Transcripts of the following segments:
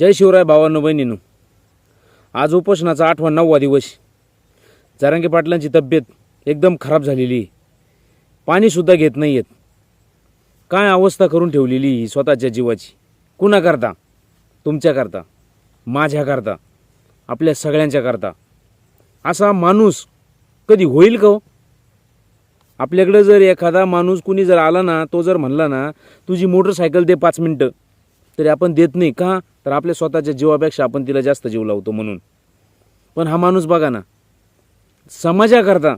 जय शिवराय भावांनो बहिणीनो. आज उपोषणाचा आठवा नववा दिवस. जारांगे पाटलांची तब्येत एकदम खराब झालेली आहे. पाणीसुद्धा घेत नाही आहेत काय अवस्था करून ठेवलेली ही स्वतःच्या जीवाची? कुणाकरता? तुमच्याकरता? माझ्याकरता? आपल्या सगळ्यांच्याकरता? असा माणूस कधी होईल का हो? आपल्याकडं जर एखादा माणूस कुणी जर आला ना तो जर म्हणला ना तुझी मोटरसायकल दे पाच मिनटं तरी आपण देत नाही का? तर आपल्या स्वतःच्या जीवापेक्षा आपण तिला जास्त जीव लावतो म्हणून. पण हा माणूस बघा ना समाजाकरता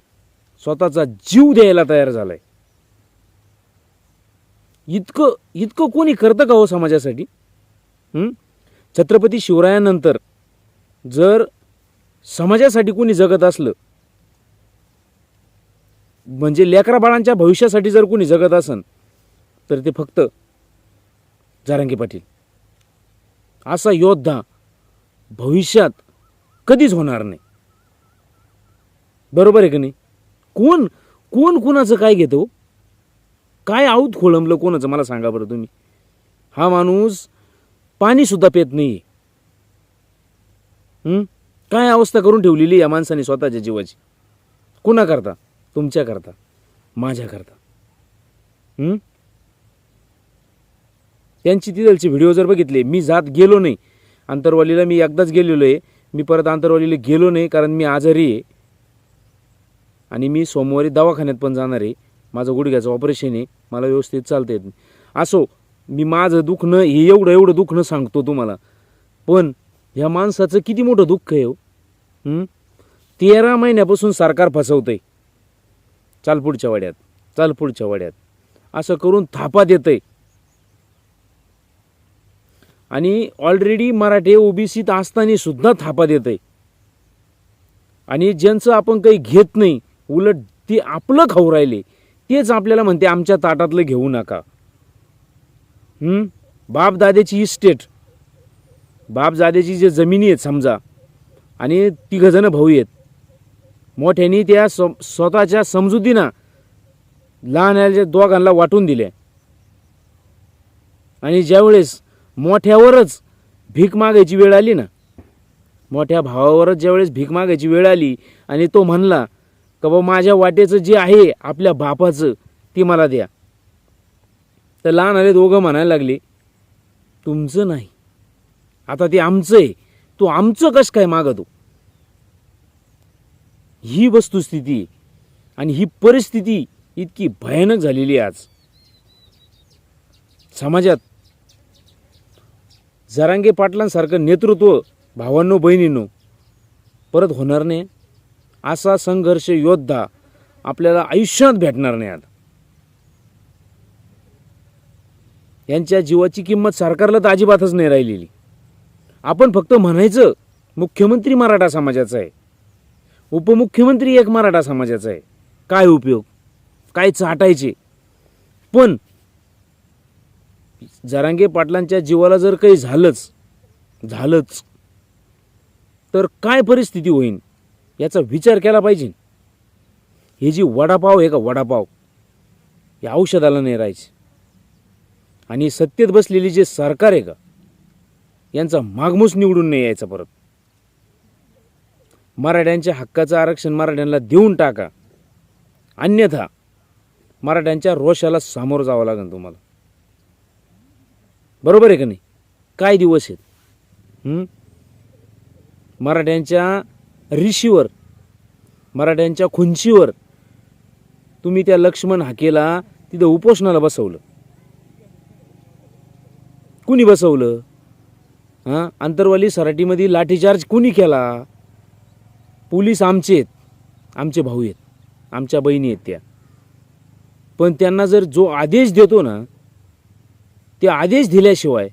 स्वतःचा जीव द्यायला तयार झालाय. इतकं इतकं कोणी करतं का हो समाजासाठी? छत्रपती शिवरायानंतर जर समाजासाठी कोणी जगत असलं म्हणजे लेकरा बाळांच्या भविष्यासाठी जर कोणी जगत असन तर ते फक्त जारांगे पाटील. असा योद्धा भविष्यात कधीच होणार नाही. बरोबर आहे का नाही? कोण कोण कोणाचं काय घेतो हो? काय आऊत खोळंबलं कोणाचं? मला सांगा बरं तुम्ही. हा माणूस पाणीसुद्धा पेत नाही काय अवस्था करून ठेवलेली या माणसाने स्वतःच्या जीवाची? कुणाकरता? तुमच्याकरता? माझ्याकरता. हं? त्यांची तिथलचे व्हिडिओ जर बघितले मी जात गेलो नाही. आंतरवालीला मी एकदाच गेलेलो आहे. मी परत आंतरवालीला गेलो नाही कारण मी आजारी आहे. आणि मी सोमवारी दवाखान्यात पण जाणार आहे. माझं गुडघ्याचं ऑपरेशन आहे. मला व्यवस्थित चालता येत नाही. असो मी माझं दुखणं हे एवढं एवढं दुखणं सांगतो तुम्हाला. पण ह्या माणसाचं किती मोठं दुःख आहे हो? तेरा महिन्यापासून सरकार फसवतंय. आहे चालपुढच्या वाड्यात. चालपुढच्या वाड्यात. असं करून थापा देतंय. आणि ऑलरेडी मराठे ओबीसीत असताना सुद्धा थापा आहे आणि ज्यांचं आपण काही घेत नाही उलट ते आपलं खाऊ राहिले तेच आपल्याला म्हणते आमच्या ताटातलं घेऊ नका. हं? बाप दाद्याची इस्टेट बाप दाद्याची जे जमिनी आहेत समजा आणि तिघजणं भाऊ आहेत. मोठ्यांनी त्या स्व स्वतःच्या समजुतीनं लहान दोघांना वाटून दिल्या आणि ज्यावेळेस मोठ्यावरच भीक मागायची वेळ आली ना. मोठ्या भावावरच ज्यावेळेस भीक मागायची वेळ आली आणि तो म्हणला का बा माझ्या वाटेचं जे आहे आपल्या बापाचं ती मला द्या. तर लहान आले दोघं म्हणायला लागले तुमचं नाही. आता ते आमचं आहे. तो आमचं कसं काय मागतो? ही वस्तुस्थिती आणि ही परिस्थिती इतकी भयानक झालेली आहे आज. समाजात जरांगे पाटलांसारखं नेतृत्व भावांनो बहिणींनो परत होणार नाही. असा संघर्ष योद्धा आपल्याला आयुष्यात भेटणार नाही आता. यांच्या जीवाची किंमत सरकारला तर अजिबातच नाही राहिलेली. आपण फक्त म्हणायचं मुख्यमंत्री मराठा समाजाचा आहे. उपमुख्यमंत्री एक मराठा समाजाचा आहे. काय उपयोग? काय चाटायचे? पण जरांगे पाटलांच्या जीवाला जर काही झालंच झालंच तर काय परिस्थिती होईल याचा विचार केला पाहिजे. हे जी वडापाव आहे का वडापाव या औषधाला नाही राहायचे. आणि सत्तेत बसलेली जे सरकार आहे का यांचा मागमूस निवडून नाही यायचा परत. मराठ्यांच्या हक्काचं आरक्षण मराठ्यांना देऊन टाका. अन्यथा मराठ्यांच्या रोषाला सामोरं जावं लागेल तुम्हाला. बरोबर आहे का नाही? काय दिवस आहेत? मराठ्यांच्या ऋषीवर मराठ्यांच्या खुंचीवर तुम्ही त्या लक्ष्मण हाकेला तिथं उपोषणाला बसवलं. कुणी बसवलं? हां? आंतरवाली सराटीमध्ये लाठीचार्ज कुणी केला? पोलीस आमचे आहेत. आमचे भाऊ आहेत. आमच्या बहिणी आहेत त्या. पण त्यांना जर जो आदेश देतो ना ते आदेश दिल्याशिवाय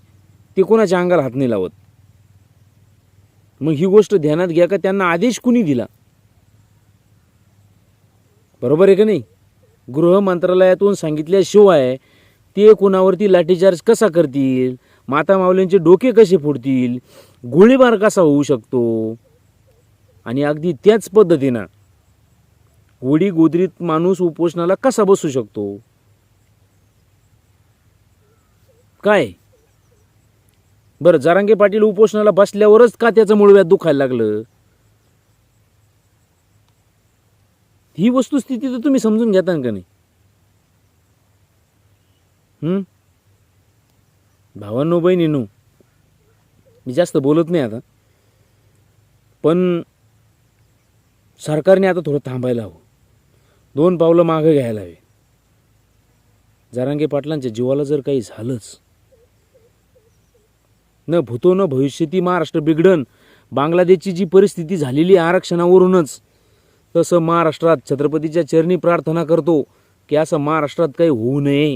ते कोणाच्या अंगाला हात नाही लावत. मग ही गोष्ट ध्यानात घ्या का त्यांना आदेश कुणी दिला? बरोबर आहे का नाही? गृह मंत्रालयातून सांगितल्याशिवाय ते कोणावरती लाठीचार्ज कसा करतील? माता माऊलींचे डोके कसे फोडतील? गोळीबार कसा होऊ शकतो? आणि अगदी त्याच पद्धतीनं गोडी गोदरीत माणूस उपोषणाला कसा बसू शकतो? काय? बरं जरांगे पाटील उपोषणाला बसल्यावरच का त्याचं मूळव्यात दुखायला लागलं? ही वस्तुस्थिती तर तुम्ही समजून घेता का नाही? भावांनो बहिणीनो मी जास्त बोलत नाही आता. पण सरकारने आता थोडं थांबायला हवं. दोन पावलं मागं घ्यायला हवे. जरांगे पाटलांच्या जीवाला जर काही झालंच न भूतो न भविष्यती महाराष्ट्र बिघडन. बांगलादेशची जी परिस्थिती झालेली आरक्षणावरूनच. तसं महाराष्ट्रात छत्रपतीच्या चरणी प्रार्थना करतो की असं महाराष्ट्रात काही होऊ नये.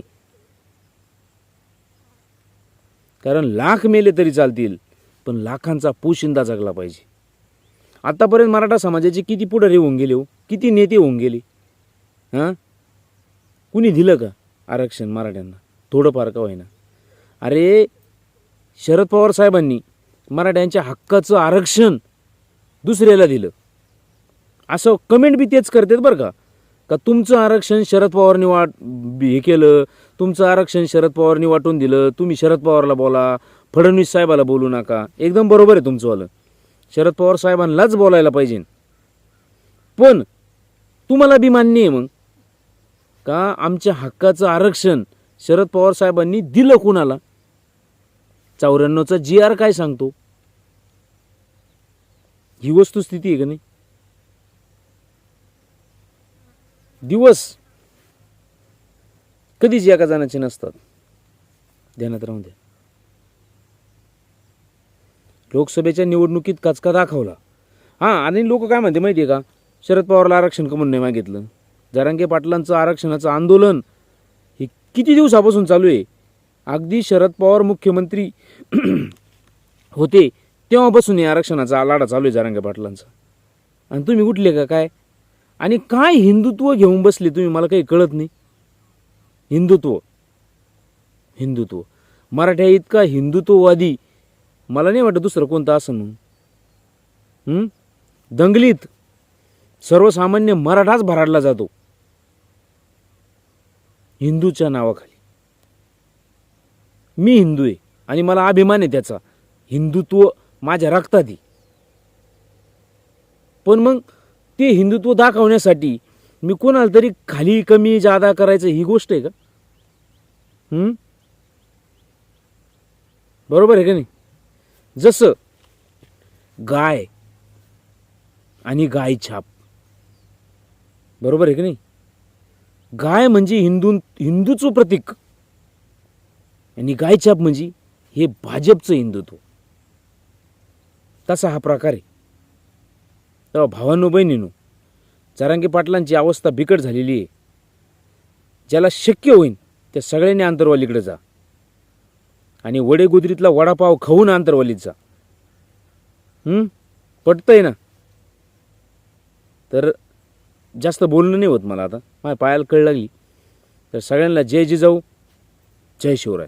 कारण लाख मेले तरी चालतील पण लाखांचा पोशिंदा जगला पाहिजे. आतापर्यंत मराठा समाजाचे किती पुढारी होऊन गेले हो? किती नेते होऊन गेले? हां? कुणी दिलं का आरक्षण मराठ्यांना? थोडंफार का होईना? अरे शरद पवार साहेबांनी मराठ्यांच्या हक्काचं आरक्षण दुसऱ्याला दिलं. असं कमेंट बी तेच करतात बरं का. का तुमचं आरक्षण शरद पवारनी वाट हे केलं तुमचं आरक्षण शरद पवारनी वाटून दिलं तुम्ही शरद पवारला बोला फडणवीस साहेबाला बोलू नका. एकदम बरोबर आहे तुमचंवालं. शरद पवार साहेबांनाच बोलायला पाहिजे. पण तुम्हाला बी मान्य आहे मग. का आमच्या हक्काचं आरक्षण शरद पवार साहेबांनी दिलं कुणाला? चौऱ्याण्णवचा जी आर काय सांगतो? ही वस्तुस्थिती आहे का नाही? दिवस कधीच एका जणाचे नसतात? ध्यानात राहून द्या. लोकसभेच्या निवडणुकीत कचका दाखवला. हां आणि लोक काय म्हणते माहिती आहे का? शरद पवारला आरक्षण कमून नाही मागितलं? जरांगे पाटलांचं आरक्षणाचं आंदोलन हे किती दिवसापासून चालू आहे? अगदी शरद पवार मुख्यमंत्री होते तेव्हापासून या आरक्षणाचा लाडा चालू आहे जरांगे पाटलांचा. आणि तुम्ही उठले का काय? आणि काय हिंदुत्व घेऊन बसले तुम्ही? मला काही कळत नाही. हिंदुत्व. हिंदुत्व. मराठ्या इतका हिंदुत्ववादी. मला नाही वाटत दुसरं कोणतं असं म्हणून. दंगलीत सर्वसामान्य मराठाच भराडला जातो. हिंदूच्या नावाखाली. मी हिंदू आहे आणि मला अभिमान आहे त्याचा. हिंदुत्व माझ्या रक्तात आहे. पण मग ते हिंदुत्व दाखवण्यासाठी मी कोणाला तरी खाली कमी जादा करायचं ही गोष्ट आहे का? बरोबर आहे का नाही? जसं गाय आणि गाय छाप. बरोबर आहे की नाही? गाय म्हणजे हिंदू हिंदूचं प्रतीक. आणि गायछाप म्हणजे हे भाजपचं हिंदुत्व. तसा हा प्रकार आहे. तेव्हा भावांनो बहिणीनो जरांगे पाटलांची अवस्था बिकट झालेली आहे. ज्याला शक्य होईल त्या सगळ्यांनी आंतरवालीकडे जा. आणि वडेगुदरीतला वडापाव खाऊन आंतरवालीत जा. पटतंय ना? तर जास्त बोलणं नाही होत मला आता. माझ्या पायाला कळ लागली. तर सगळ्यांना जय जिजाऊ जय शिवराय.